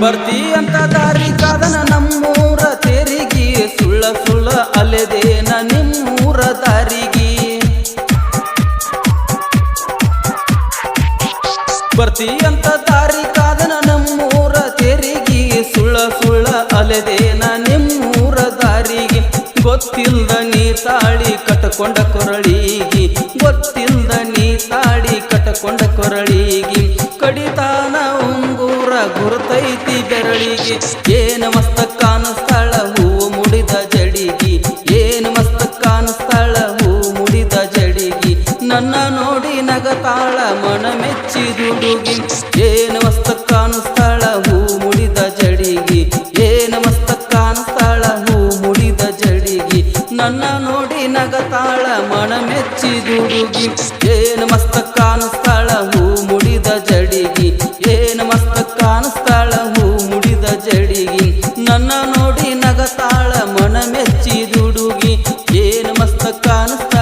ಬರ್ತಿ ಅಂತ ದಾರಿ ಕಾದನ ನಮ್ಮೂರ ತೆರಿಗೆ. ಸುಳ್ಳ ಸುಳ್ಳ ಅಲೆದೇನ ನಿಮ್ಮೂರ ದಾರಿಗೆ. ಬರ್ತಿ ಅಂತ ದಾರಿ ಕಾದನ ನಮ್ಮೂರ ತೆರಿಗೆ. ಸುಳ್ಳ ಸುಳ್ಳ ಅಲೆದೇನ ನಿಮ್ಮೂರ ದಾರಿಗೆ. ಗೊತ್ತಿಲ್ದ ನೀ ತಾಳಿ ಕಟ್ಟಕೊಂಡ ಕೊರಳಿಗಿ. ಗೊತ್ತಿಲ್ದ ನೀ ತಾಳಿ ಕಟ್ಟಕೊಂಡ ಕೊರಳಿಗಿ. ಗುರುತೈತಿ ಬೆರಳಿಗೆ. ಏನು ಮಸ್ತ ಕಾಣಿಸ್ತಾಳ ಹೂವು ಮುಡಿದ ಜಡಿಗಿ. ಏನು ಮಸ್ತ ಕಾಣಿಸ್ತಾಳ ಹೂವು ಮುಡಿದ ಜಡಿಗಿ. ನನ್ನ ನೋಡಿ ನಗತಾಳ ಮನ ಮೆಚ್ಚಿ ದುಡುಗಿ ಏನು ಮಸ್ತ ಕಾಣಿಸ್ತಾಳ ಹೂವು ಮುಡಿದ ಜಡಿಗಿ. ಏನು ಮಸ್ತ ಕಾಣಿಸ್ತಾಳ ಹೂವು ಮುಡಿದ ಜಡಿಗಿ. ನನ್ನ ನೋಡಿ ನಗತಾಳ ಮನ ಮೆಚ್ಚಿ ದುಡುಗಿ ಏನು ಮಸ್ತ ಸ್ಥಳವು ಮುಡಿದ ಜಡಿಗಿ ನನ್ನ ನೋಡಿ ನಗತಾಳ ಮನ ಮೆಚ್ಚಿದುಡುಗಿ ಏನು ಮಸ್ತ ಕಾಣಿಸ್ತ